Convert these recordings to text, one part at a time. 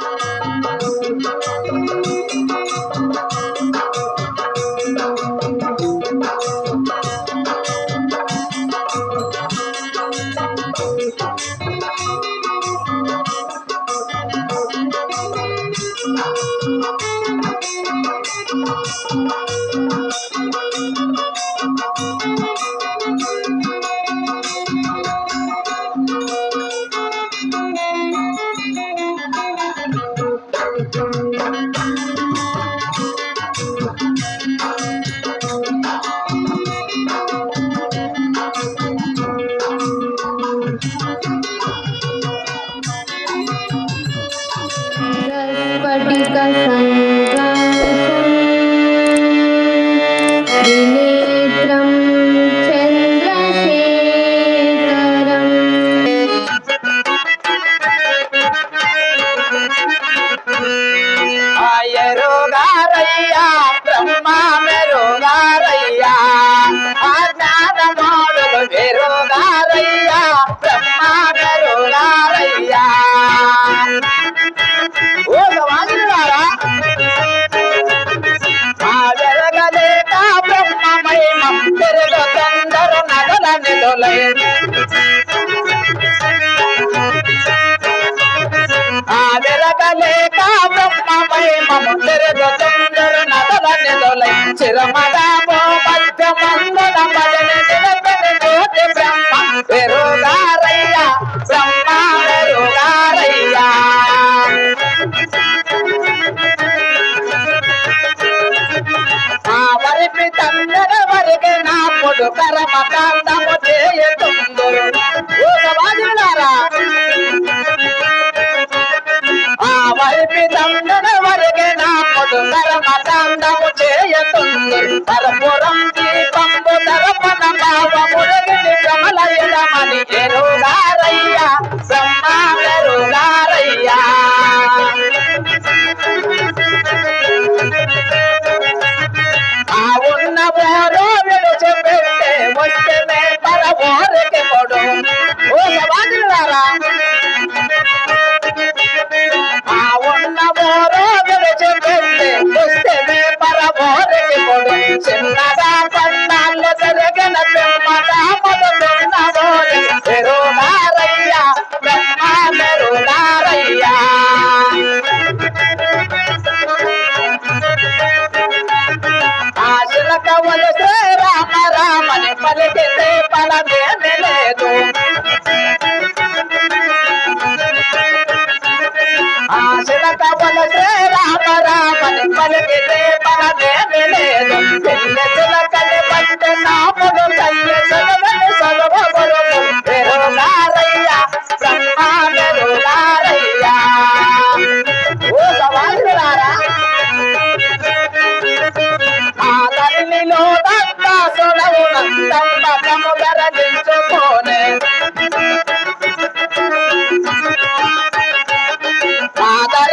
Thank you. da, da.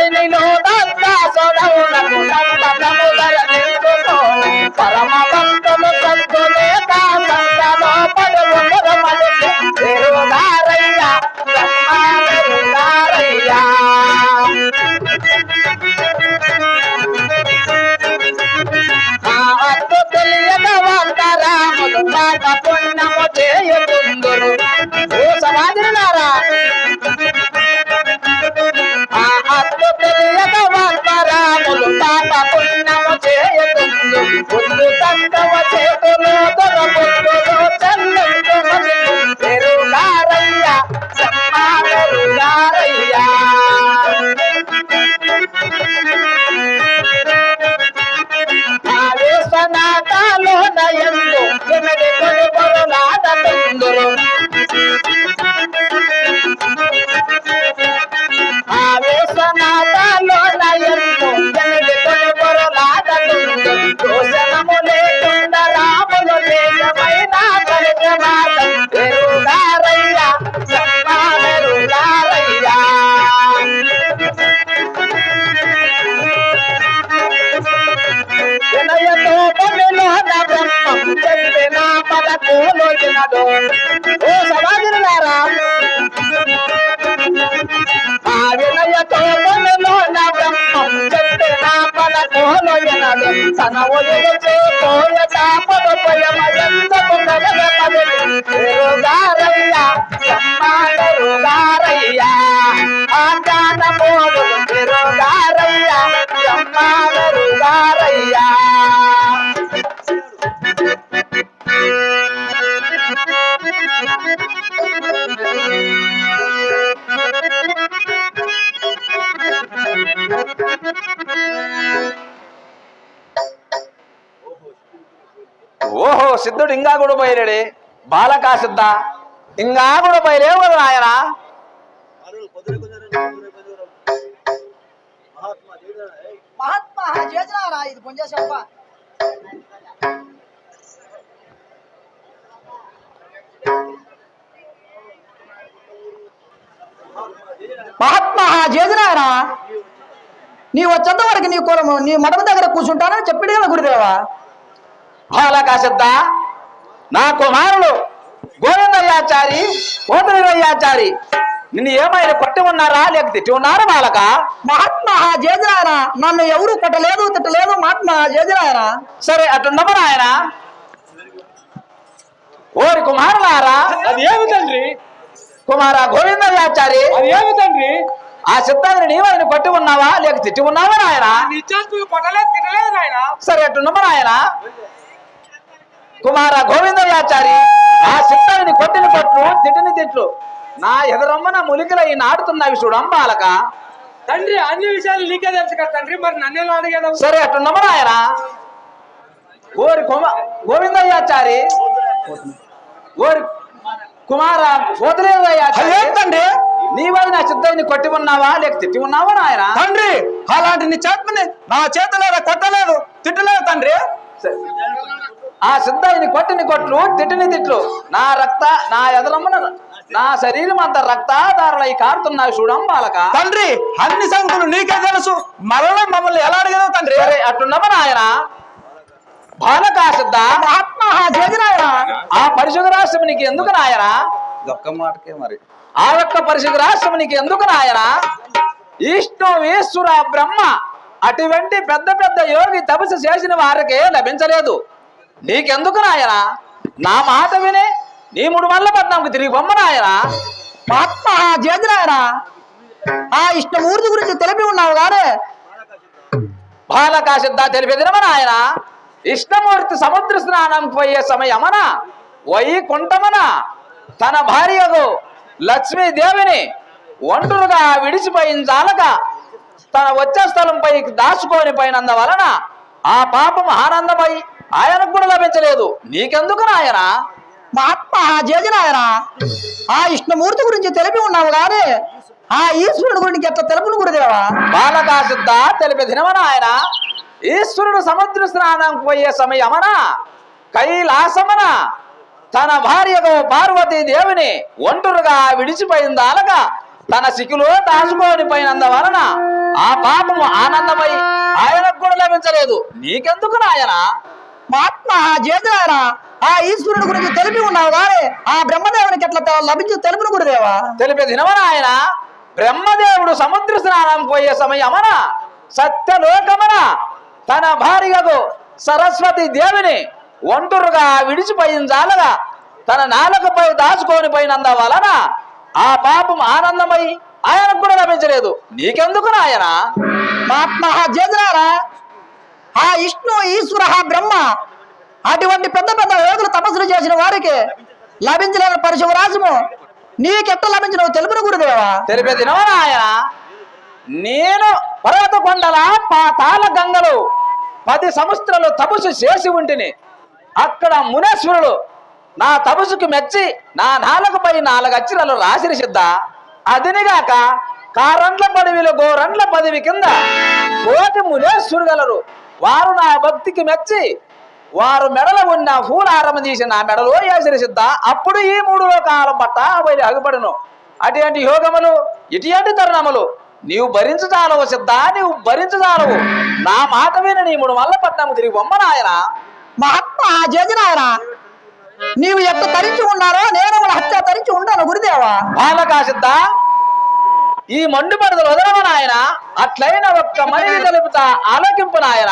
ಮೇಲೆ ನೋಡ తిరుగారయ్యా ఓహో సిద్ధుడు ఇంకా కూడా బయలుడే బాలకా సిద్ధ ఇంకా కూడా బయలేవు కదా ఆయన మహాత్మా ఇది మహాత్మా చేసినారా? నీ వచ్చేంత వరకు నీ కులము నీ మఠం దగ్గర కూర్చుంటానని చెప్పిడే గురుదేవా. అలా సిద్ధ నా కుమారుడు గోవిందయ్యాచారి కోదరయ్యాచారి నిన్ను ఏమైనా కొట్టి ఉన్నారా? లేక తిట్టి ఉన్నారా బాలక? మహాత్మా చేసినారా నన్ను ఎవరు కొట్టలేదు తిట్టలేదు మహాత్మా చేసినారా సరే అటుండమని ఆయన ఓరి కుమారులారా అది ఏమి తండ్రి? కుమార గోవిందయ్యాచారి అది ఏమి తండ్రి? ఆ సిద్ధాన్ని నీవైనా కొట్టి ఉన్నావా లేక తిట్టి ఉన్నావా నాయన? నిత్యానికి పట్టలేదు తినలేదు నాయన. సరే అటుండమని ఆయన కుమార గోవిందయ్యాచారి ఆ సిద్ధాన్ని కొట్టిన కొట్లు తిట్టిన తిట్లు. నా ఎదురమ్మన ములికలై నాటుతున్నవి చూడం బాలక తండ్రి అన్ని విషయాలు నీకే తెలుసు కదా తండ్రి. మరి నన్ను అడిగేదావు సరే అట్టున్నమని ఆయన? ఓరి కుమ గోవిందయ్యాచారి. ఓరి కుమార సోదరేదయ్యాచారి ఏంటండి నీవది నా సిద్ధాన్ని కొట్టి ఉన్నావా? లేక తిట్టి ఉన్నావా నాయన? తండ్రి అలాంటి నీ చేతని నా చేతలేదా కొట్టలేదు. తిట్టలేదు తండ్రి. ఆ సిద్ధాయిని కొట్టిన కొట్లు తిట్టిన తిట్లు. నా రక్త నా ఎదరమ్మన నా శరీరం అంత రక్తాధారలై కారుతున్నాయి చూడం బాలక తండ్రి అన్ని సంగతులు నీకే తెలుసు. మరలా మమ్మల్ని ఎలా అడిగదు తండ్రి? సరే అట్టున్నమని ఆయన బాలక సిద్ధ మహాత్మా చేసినాయన ఆ పరిశుభ రాష్ట్రం నీకు ఎందుకు నాయనా? ఒక్క మాటకే మరి. ఆ యొక్క పరిశుభ రాష్ట్రం నీకు ఎందుకు నాయనా? ఈష్ణు ఈశ్వర బ్రహ్మ అటువంటి పెద్ద పెద్ద యోగి తపస్సు చేసిన వారికే లభించలేదు. నీకెందుకు నాయనా? నా మాట విని నీ మూడు మల్ల పద్నాలుగు తిరిగి బొమ్మ నాయనా మహాత్మా ఆ ఇష్టమూర్తి గురించి తెలిపి ఉన్నావు గారే బాలకా సిద్ధ తెలిపేదినమ నాయన ఇష్టమూర్తి సముద్ర స్నానం పోయే సమయమన? వైకుంఠమన తన భార్యకు లక్ష్మీదేవిని ఒంటరుగా విడిచిపోయించాలక తన వచ్చే స్థలంపై దాచుకొని పోయినందువలన ఆ పాపం ఆనందమై ఆయనకు కూడా లభించలేదు. నీకెందుకు నాయనా? మహాత్మా చేసినాయన ఆ ఇష్టమూర్తి గురించి తెలిపి ఉన్నావు కానీ ఆ ఈశ్వరుడు గురించి ఎట్లా తెలుపును గురుదేవా? బాలకాశుద్ధ తెలిపి తెలిపే దినమన ఆయన ఈశ్వరుడు సముద్ర స్నానం పోయే సమయమన? కైలాసమన? తన భార్యకు పార్వతీ దేవిని ఒంటరుగా విడిచిపోయిందాలగా తన సిక్కులో దాచుకొని పోయినందువలన ఆ పాపము ఆనందమై ఆయనకు కూడా లభించలేదు. నీకెందుకు నాయన? మహాత్మా చేసినాయన ఆ ఈశ్వరుడు గురించి తెలిపి ఉన్నావు కానీ ఆ బ్రహ్మదేవునికి ఎట్లా లభించు తెలుపును గురుదేవా తెలిపే దినమన ఆయన బ్రహ్మదేవుడు సముద్ర స్నానం పోయే సమయమన? సత్యలోకమన? తన భార్యకు సరస్వతి దేవిని ఒంటరుగా విడిచిపోయించాలగా తన నాలుకపై దాచుకొని పోయినంద వలన ఆ పాపం ఆనందమై ఆయనకు కూడా లభించలేదు. నీకెందుకు నాయన? మహాత్మా చేసినారా ఆ విష్ణు ఈశ్వర బ్రహ్మ అటువంటి పెద్ద పెద్ద యోగులు తపస్సులు చేసిన వారికి లభించలేని పరిశుభరాశము నీకెట్ట లభించిన తెలుపును గురుదేవా. తెలిపే దినమన నేను పర్వత కొండల పాతాల గంగలు పది సంవత్సరాలు తపస్సు చేసి ఉంటిని. అక్కడ మునేశ్వరుడు నా తపస్సుకు మెచ్చి నా నాలుగుపై నాలుగు అచ్చిరలు రాసిన సిద్ధ. అదినిగాక కారండ్ల పదవిలో గోరండ్ల పదవి కింద కోటి మునేశ్వరు గలరు. వారు నా భక్తికి మెచ్చి వారు మెడలో ఉన్న పూలారం తీసి నా మెడలో వేసిరి సిద్ధ అప్పుడు ఈ మూడు లోకాల పట్ట బయలు అగుపడును. అటువంటి యోగములు ఇటువంటి తరుణములు నీవు భరించజాలవు సిద్ధ నీవు భరించజాలవు. నా మాట విని నీ మూడు మల్ల పట్నము తిరిగి బొమ్మ నాయన. మహాత్మా చేసినాయన నీవు ఎట్ట తరించి ఉన్నారో నేను హత్య తరించి ఉంటాను గురుదేవా. బాలకా సిద్ధ ఈ మండు పడదలు వదలవు నాయన అట్లైన ఒక్క మనిషి తెలుపుతా ఆలోకింపు నాయన.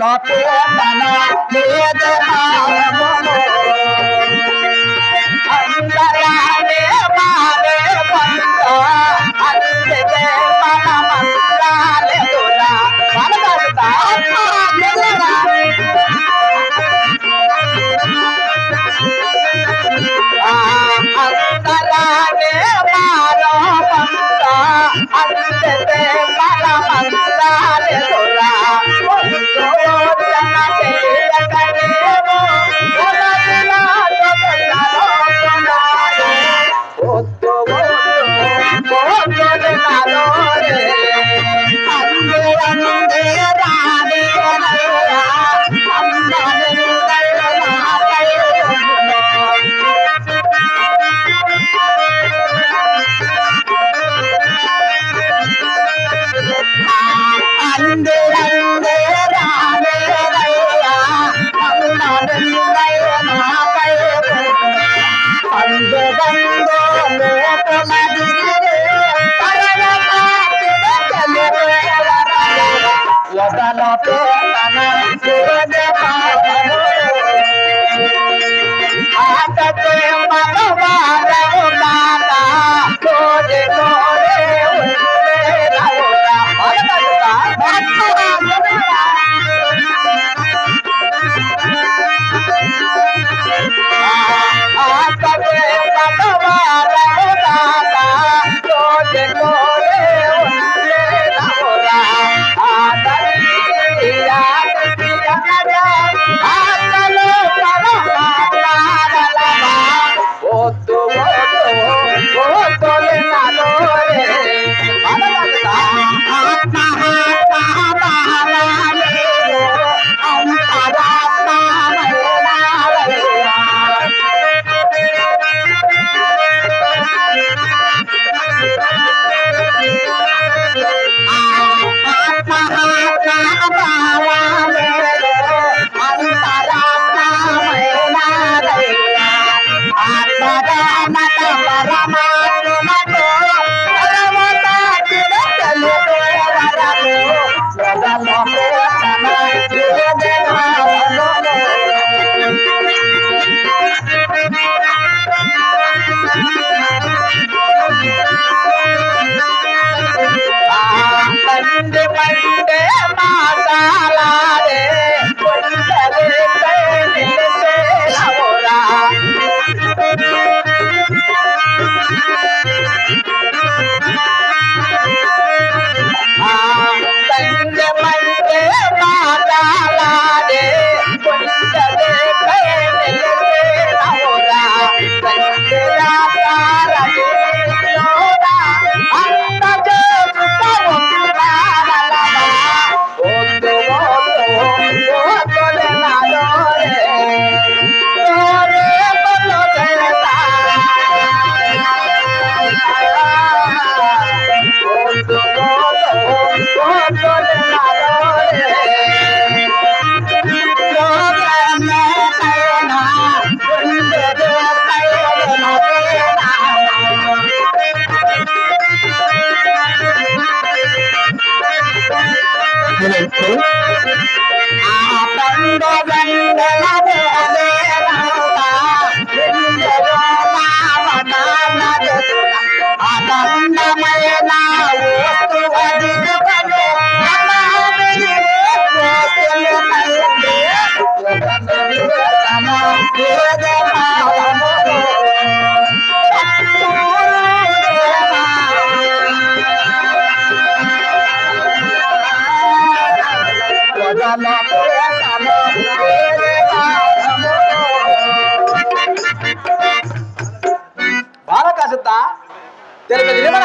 লটে তানা দিয়ে দেওয়া আছে ఆ పండు తెలుగు నిలబడ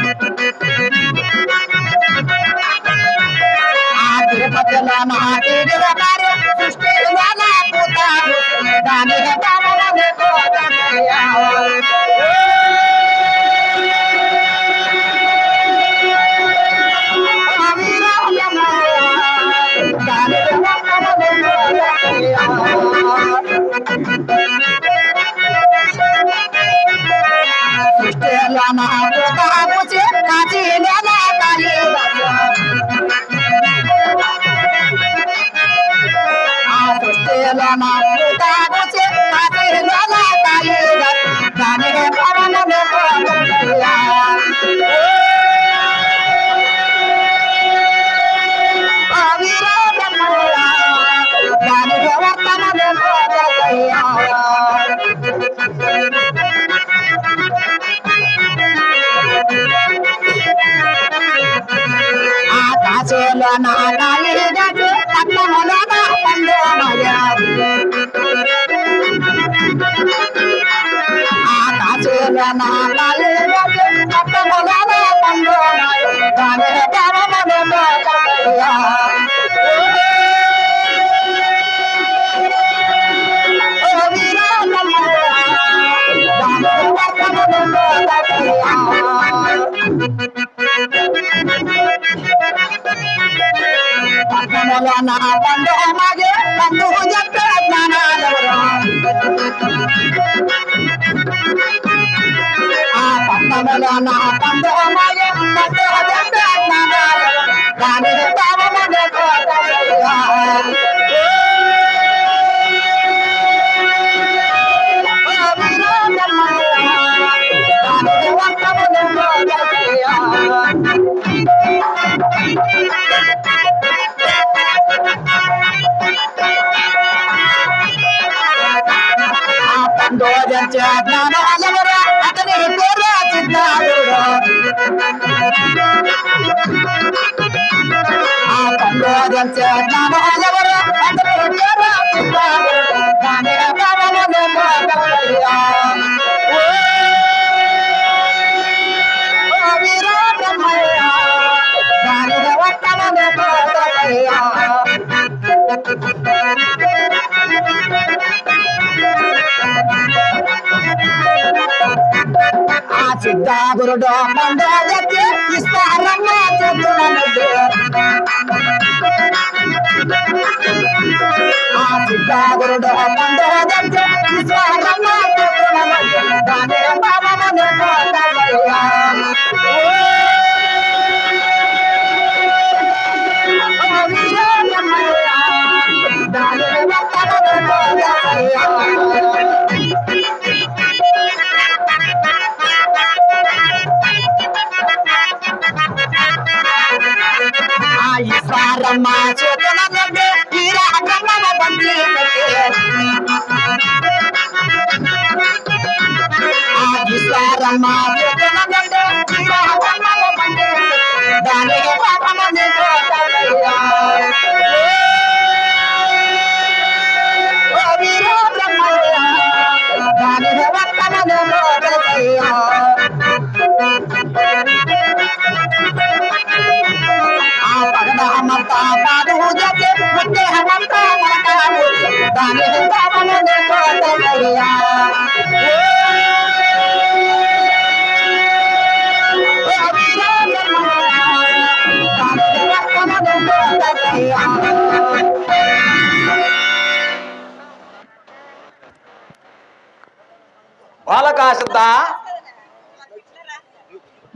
మాటిని వారు సృష్టిలో నాకు తాను. దానికి పవన నా నా పండు మాగే పండు చెప్పే జ్ఞానాలెవరు ఆ పట్టణములో నా పండు మాగే పండు చెప్పే జ్ఞానాలెవరు దాని తామనే కోటయ్యా జ్ఞానాలవరా అతని పేరు సిద్ధారుడు ఆ పండోదించే జ్ఞానాలవరా అతని పేరు సిద్ధారుడు దాని భావమును దాగురుడు సిద్ధాగురుడు మండోదకి ఇస్తారమ్మ ఆ సిద్ధాగురుడు మండోదకి ఇస్తారమ్మ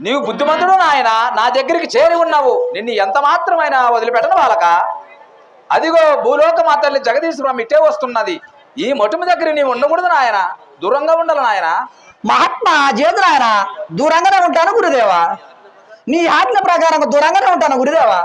నీవు బుద్ధిమంతుడు నాయన నా దగ్గరికి చేరి ఉన్నావు. నిన్ను ఎంత మాత్రమైనా వదిలిపెట్టను వాళ్ళక అదిగో భూలోక మాతల్ని జగదీశ్వరం ఇట్టే వస్తున్నది. ఈ మొటిమి దగ్గర నీవు ఉండకూడదు నాయన. దూరంగా ఉండాలి నాయన. మహాత్మా జేదురాయన దూరంగానే ఉంటాను గురుదేవా. నీ ఆజ్ఞ ప్రకారం దూరంగానే ఉంటాను గురుదేవా.